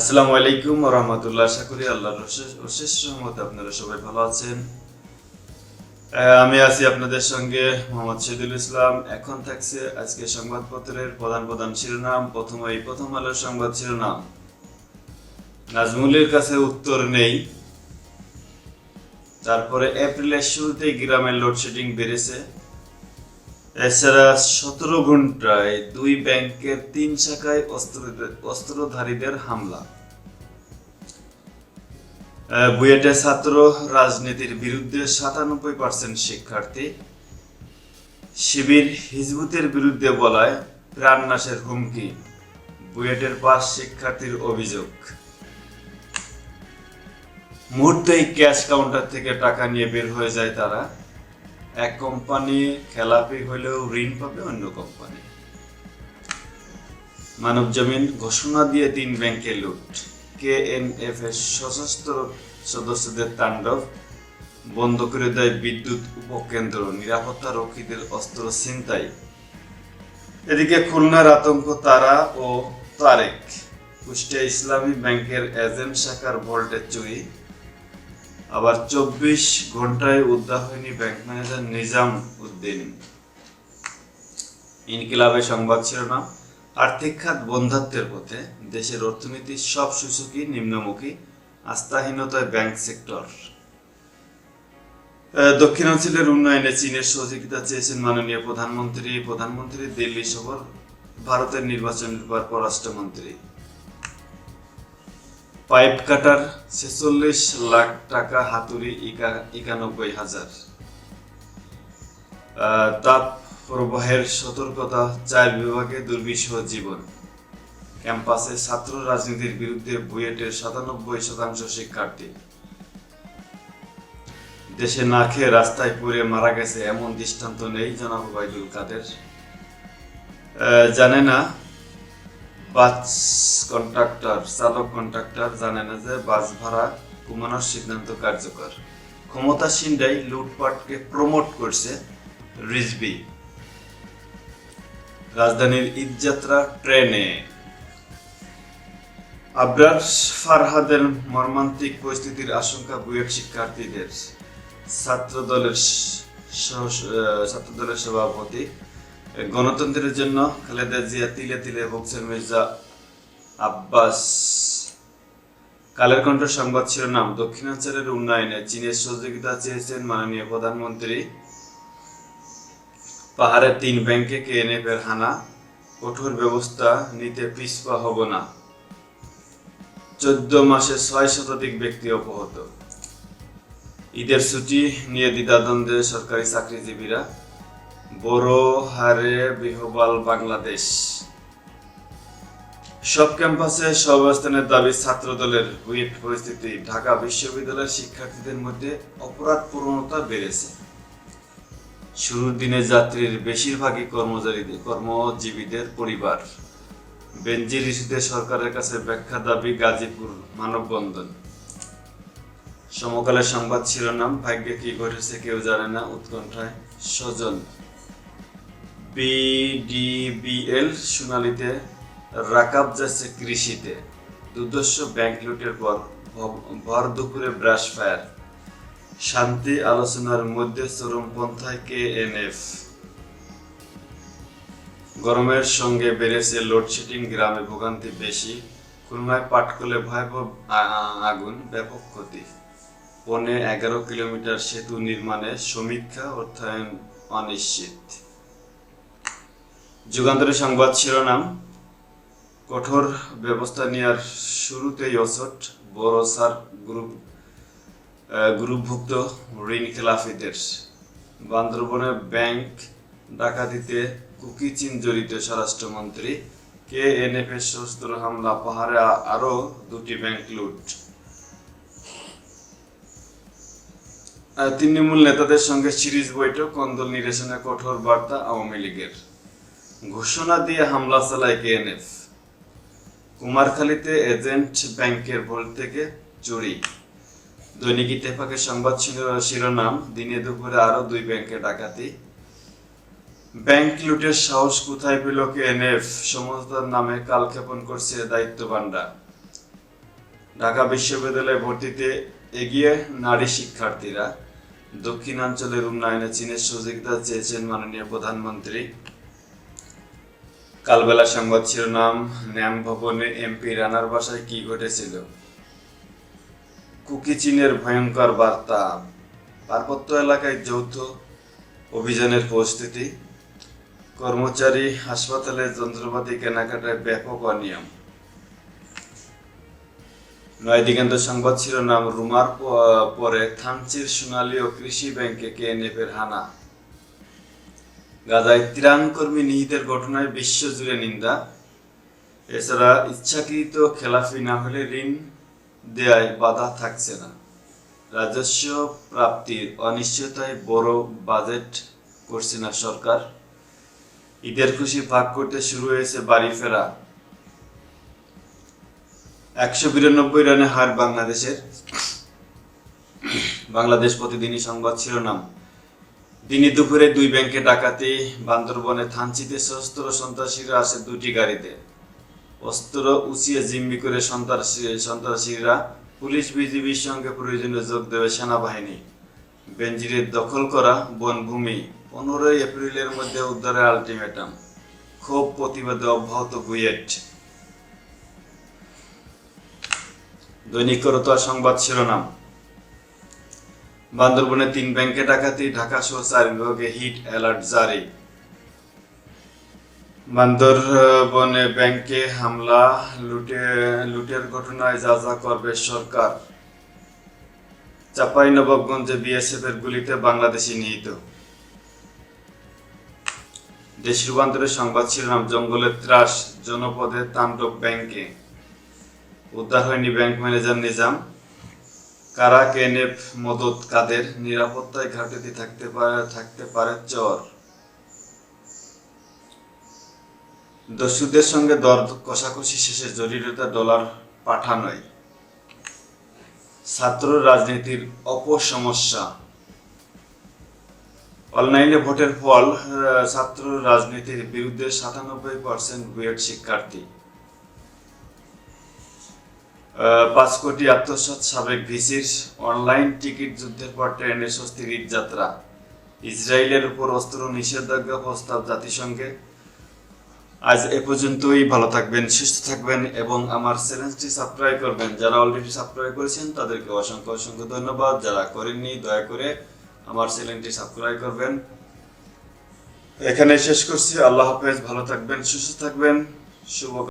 আসসালামু আলাইকুম রহমতুল্লাহ। আশা করি আল্লাহর অশেষ- রহমত আপনারা সবাই ভালো আছেন। আমি আছি আপনাদের সঙ্গে মোহাম্মদ শহীদুল ইসলাম। এখন থাকছে আজকে সংবাদপত্রের প্রধান প্রধান শিরোনাম। প্রথম এই প্রথম আলোর সংবাদ শিরোনাম। নাজমুলের কাছে উত্তর নেই। তারপরে এপ্রিলের শুরুতেই গ্রামের লোডশেডিং বেড়েছে। এছাড়া সতেরো ঘন্টায় দুই ব্যাংকের তিন শাখায় অস্ত্রধারীদের হামলা। বুয়েটে ছাত্র রাজনীতির বিরুদ্ধে সাতানব্বই পার্সেন্ট শিক্ষার্থী। শিবির হিজবুতের বিরুদ্ধে বলায় প্রাণনাশের হুমকি, বুয়েটের পাঁচ শিক্ষার্থীর অভিযোগ। মুহূর্তেই ক্যাশ কাউন্টার থেকে টাকা নিয়ে বের হয়ে যায় তারা। এক কোম্পানি খেলাপি হলেও ঋণ পাবে অন্য কোম্পানি। মানব জমিন ঘোষণা দিয়ে তিন ব্যাংকে লুট। কে এন এফ এর সশস্ত্র সদস্যদের তাণ্ডব বন্ধ করে দেয় বিদ্যুৎ উপকেন্দ্র, নিরাপত্তা রক্ষীদের অস্ত্র ছিনতাই। এদিকে খুলনার আতঙ্ক তারা ও তারেক। কুষ্টিয়া ইসলামী ব্যাংকের এজেন্ট শাখার ভোল্টেজ চুরি। আবার চব্বিশ ঘন্টায় উদ্ধার হয়নি ব্যাংক ম্যানেজার নিজাম উদ্দিন। ইনকিলাবের সংবাদ শিরোনাম, আর্থিক খাত বন্ধাত্বের পথে দেশের অর্থনীতির সব সূচকই নিম্নমুখী, আস্থাহীনতায় ব্যাংক সেক্টর দক্ষিণাঞ্চলের উন্নয়নে চীনের সহযোগিতা চেয়েছেন মাননীয় প্রধানমন্ত্রী। প্রধানমন্ত্রী দিল্লি সফর ভারতের নির্বাচনের পর পররাষ্ট্রমন্ত্রী। পাইপ কাটার ছেচল্লিশ লাখ টাকা হাতুড়ি একানব্বই হাজার। তাপ প্রবাহের সতর্কতা চার বিভাগে দুর্বিষহ জীবন। ক্যাম্পাসে ছাত্র রাজনীতির বিরুদ্ধে বুয়েটের সাতানব্বই শতাংশ শিক্ষার্থী। দেশে না খেয়ে রাস্তায় পড়ে মারা গেছে এমন দৃষ্টান্ত নেই জনাব ওবায়দুল কাদের। জানে না বাস কন্ট্রাক্টর, চালক কন্ট্রাক্টর জানে না যে বাস ভাড়া কমানোর সিদ্ধান্ত কার্যকর। ক্ষমতাসীনরাই লুটপাটকে প্রমোট করছে রিজবি রাজধানীর ঈদযাত্রা ট্রেনে। আবরার ফারহাদের মর্মান্তিক পরিস্থিতির আশঙ্কা বুয়েট শিক্ষার্থীদের। ছাত্র দলের ছাত্র দলের সভাপতি গণতন্ত্রের জন্য খালেদা জিয়া তিলে তিলে ভুগছেন মির্জা আব্বাস। কালের কণ্ঠ সংবাদ শিরোনাম, দক্ষিণাঞ্চলের উন্নয়নে চীনের সহযোগিতা চেয়েছেন মাননীয় প্রধানমন্ত্রী। পাহাড়ের তিন ব্যাংকে কেএনএফ এর হানা কঠোর ব্যবস্থা নিতে পিছপা হব না। চোদ্দ মাসে ছয় শতাধিক ব্যক্তি অপহত। ঈদের ছুটি নিয়ে দ্বিধাদ্বন্দ্বে সরকারি চাকরিজীবীরা। বড় হারে বিহবাল বাংলাদেশ। সব ক্যাম্পাসে সব স্থানের দাবি ছাত্র দলের উইক পরিস্থিতি। ঢাকা বিশ্ববিদ্যালয়ের শিক্ষার্থীদের মধ্যে অপরাধ প্রবণতা বেড়েছে। শুরুর দিনে যাত্রীর বেশিরভাগই কর্মচারীদের, কর্মজীবীদের পরিবার। বেঞ্জির ইস্যুতে সরকারের কাছে ব্যাখ্যা দাবি, গাজীপুর মানববন্ধন। সমকালের সংবাদ শিরোনাম, ভাগ্যে কি ঘটেছে কেউ জানে না, উৎকণ্ঠায় স্বজন। বিডিবিএল সোনালীতে রাকাব যাচ্ছে কৃষিতে। দুর্দর্শ ব্যাংক লুটের পর ভর দুপুরে ব্রাশ ফায়ার। শান্তি আলোচনার মধ্যে চরমপন্থায় কে এন এফ। গরমের সঙ্গে বেড়েছে লোডশেডিং গ্রামে ভোগান্তি বেশি। খুলনায় পাটকলে ভয়াবহ আগুন, ব্যাপক ক্ষতি। পৌনে এগারো কিলোমিটার সেতু নির্মাণে সমীক্ষা অর্থায়ন অনিশ্চিত। যুগান্তরের সংবাদ শিরোনাম, কঠোর ব্যবস্থা নেওয়ার শুরুতেই অসট বড়সার গ্রুপ গ্রুপভুক্ত ঋণ খেলাফিদের। বান্দরবনে ব্যাংক ডাকাতিতে কুকি চীন জড়িত স্বরাষ্ট্রমন্ত্রী কে এন এফ এর সশস্ত্র হামলা, পাহাড়ে আরও দুটি ব্যাংক লুট। তৃণমূল নেতাদের সঙ্গে সিরিজ বৈঠক, কন্দল নিরসনে কঠোর বার্তা আওয়ামী লীগের। ঘোষণা দিয়ে হামলা চালায় কেএনএফ। কুমারখালীতে এজেন্ট ব্যাংকের ভোল থেকে চুরি। দৈনিক ইত্তেফাকের সংবাদ শিরো- শিরোনাম, দিনে দুপুরে আরও দুই ব্যাংকে ডাকাতি। ব্যাংক লুটের সাহস কোথায় পেল কেএনএফ? সমস্যার নামে কালক্ষেপণ করছে দায়িত্ববানরা। ঢাকা বিশ্ববিদ্যালয়ে ভর্তিতে এগিয়ে নারী শিক্ষার্থীরা। দক্ষিণাঞ্চলের উন্নয়নে চীনের সহযোগিতা চেয়েছেন মাননীয় প্রধানমন্ত্রী। কালবেলা সংবাদ শিরোনাম, ন্যাম ভবনে এমপি রানার বাসায় কি ঘটেছিল? কুকি চীনের ভয়ঙ্কর বার্তা। পার্বত্য এলাকায় যৌথ অভিযানের প্রস্তুতি। কর্মচারী হাসপাতালে যন্ত্রপাতি কেনাকাটায় ব্যাপক অনিয়ম। নয় দিগন্ত সংবাদ শিরোনাম, রুমার পরে থানচির সোনালী ও কৃষি ব্যাংকে কেএনএফ এর হানা। গাজায় ত্রাণ কর্মী নিহিতের ঘটনায় বিশ্বজুড়ে নিন্দা। এছাড়া ইচ্ছাকৃত খেলাফি না হলে ঋণ দেয়ায় বাধা থাকছে না। রাজস্ব প্রাপ্তির অনিশ্চয়তায় বড় বাজেট করছে না সরকার। ঈদের খুশি ভাগ করতে শুরু হয়েছে বাড়ি ফেরা। একশো বিরানব্বই রানে হার বাংলাদেশের। বাংলাদেশ প্রতিদিনই সংবাদ শিরোনাম। দিনই দুপুরে দুই ব্যাংকে ডাকাতি, বান্দরবনে থানচিতে সশস্ত্র সন্ত্রাসীরা আসে দুটি গাড়িতে। অস্ত্র উঁচিয়ে জিম্মি করে সন্ত্রাসী সন্ত্রাসীরা পুলিশ বিজিবির সঙ্গে প্রয়োজনে যোগ দেবে সেনাবাহিনী। বেঞ্জিরের দখল করা বনভূমি, পনেরোই এপ্রিলের মধ্যে উদ্ধারের আলটিমেটাম। ক্ষোভ প্রতিবাদে অব্যাহত বুয়েট। দৈনিক করতোয়া সংবাদ শিরোনাম। বান্দরবনে তিন ব্যাংকে ডাকাতি, ঢাকা সহ চার বিভাগে হিট অ্যালার্ট জারি। বান্দরবনে ব্যাংকে হামলা, লুটে, লুটের ঘটনায় যা যা করবে সরকার। চাপাই নবাবগঞ্জে বিএসএফ এর গুলিতে বাংলাদেশি নিহিত। দেশ রূপান্তরের সংবাদ শিরোনাম, জঙ্গলের ত্রাস, জনপদে তাণ্ডব ব্যাংকে। উদ্ধার হয়নি ব্যাংক ম্যানেজার নিজাম। কারা কেনেফ মদত কাদের? নিরাপত্তায় ঘাটতি থাকতে পারে থাকতে পারে চর। দস্যুদের সঙ্গে দর কষাকষি শেষে জটিলতা ডলার পাঠানোয়। ছাত্র রাজনীতির অপসমস্যা। অনলাইনে ভোটের ফল ছাত্র রাজনীতির বিরুদ্ধে সাতানব্বই পার্সেন্ট বুয়েট শিক্ষার্থী। পাঁচ কোটি আত্মসাৎ সাবেক ভিসির অনলাইন টিকিট যুদ্ধের পর ট্রেনে স্বস্তির ঈদ যাত্রা। ইসরায়েলের উপর অস্ত্র নিষেধাজ্ঞা প্রস্তাব জাতিসংঘে। আজ এ পর্যন্তই, ভালো থাকবেন, সুস্থ থাকবেন এবং আমার চ্যানেলটি সাবস্ক্রাইব করবেন। যারা অলরেডি সাবস্ক্রাইব করেছেন, তাদেরকে অসংখ্য অসংখ্য ধন্যবাদ। যারা করেননি, দয়া করে আমার চ্যানেলটি সাবস্ক্রাইব করবেন। এখানে শেষ করছি। আল্লাহ হাফেজ, ভালো থাকবেন, সুস্থ থাকবেন। শুভ